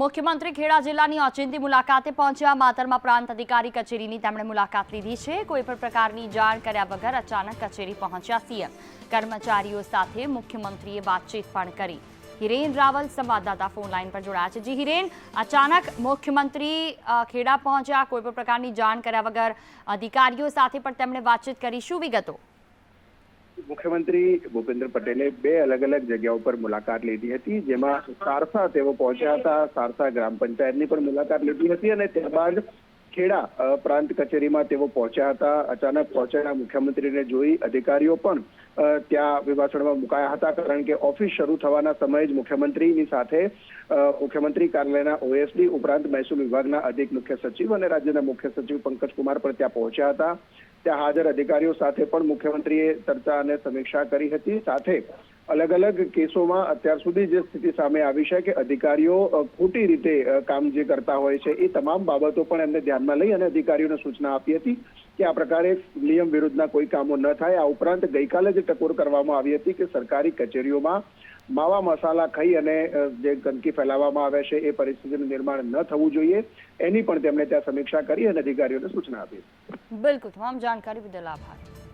મુખ્યમંત્રી ખેડા જિલ્લાની ઓચિંતી મુલાકાતે પહોંચ્યા. માતરમાં પ્રાંત અધિકારી કચેરીની તેમણે મુલાકાત લીધી છે. કોઈ પણ પ્રકારની જાણ કર્યા વગર અચાનક કચેરી પહોંચ્યા સીએમ. કર્મચારીઓ સાથે મુખ્યમંત્રીએ વાતચીત પણ કરી. હિરેન રાવલ સંવાદદાતા ફોન લાઈન પર જોડાયા છે. જી હિરેન, અચાનક મુખ્યમંત્રી ખેડા પહોંચ્યા. કોઈ પણ પ્રકારની જાણ કર્યા વગર અધિકારીઓ સાથે પણ તેમણે વાતચીત કરી. શું વિગતો? મુખ્યમંત્રી ભૂપેન્દ્ર પટેલે બે અલગ અલગ જગ્યાઓ પર મુલાકાત લીધી હતી, જેમાં સારસા તેઓ પહોંચ્યા હતા, સારસા ગ્રામ પંચાયતની પણ મુલાકાત લીધી હતી અને ત્યારબાદ ખેડા પ્રાંત કચેરીમાં તેઓ પહોંચ્યા હતા. અચાનક પહોંચેલા મુખ્યમંત્રીને જોઈ અધિકારીઓ પણ ત્યાં વિભાષણમાં મુકાયા હતા, કારણ કે ઓફિસ શરૂ થવાના સમયે જ મુખ્યમંત્રીની સાથે મુખ્યમંત્રી કાર્યાલયના ઓએસડી ઉપરાંત મહેસૂલ વિભાગના અધિક મુખ્ય સચિવ અને રાજ્યના મુખ્ય સચિવ પંકજ કુમાર પણ ત્યાં પહોંચ્યા હતા. ત્યાં હાજર અધિકારીઓ સાથે પણ મુખ્યમંત્રીએ ચર્ચા અને સમીક્ષા કરી હતી. સાથે અલગ અલગ કેસોમાં અત્યાર સુધી જે સ્થિતિ સામે આવી છે કે અધિકારીઓ ખોટી રીતે કામ જે કરતા હોય છે એ તમામ બાબતો પણ એમને ધ્યાનમાં લઈ અને અધિકારીઓને સૂચના આપી હતી. કે આ પ્રકારે નિયમ વિરુદ્ધના કોઈ કામો ન થાય. આ ઉપરાંત ગઈકાલે જે ટકોર કરવામાં આવી હતી કે સરકારી કચેરીઓમાં માવા મસાલા ખાઈ અને જે ગંદકી ફેલાવવામાં આવે છે એ પરિસ્થિતિનું નિર્માણ ન થવું જોઈએ. એની પણ તેમણે ત્યાં સમીક્ષા કરી અને અધિકારીઓને સૂચના આપી. બિલકુલ, તમામ જાણકારી બદલ આભાર.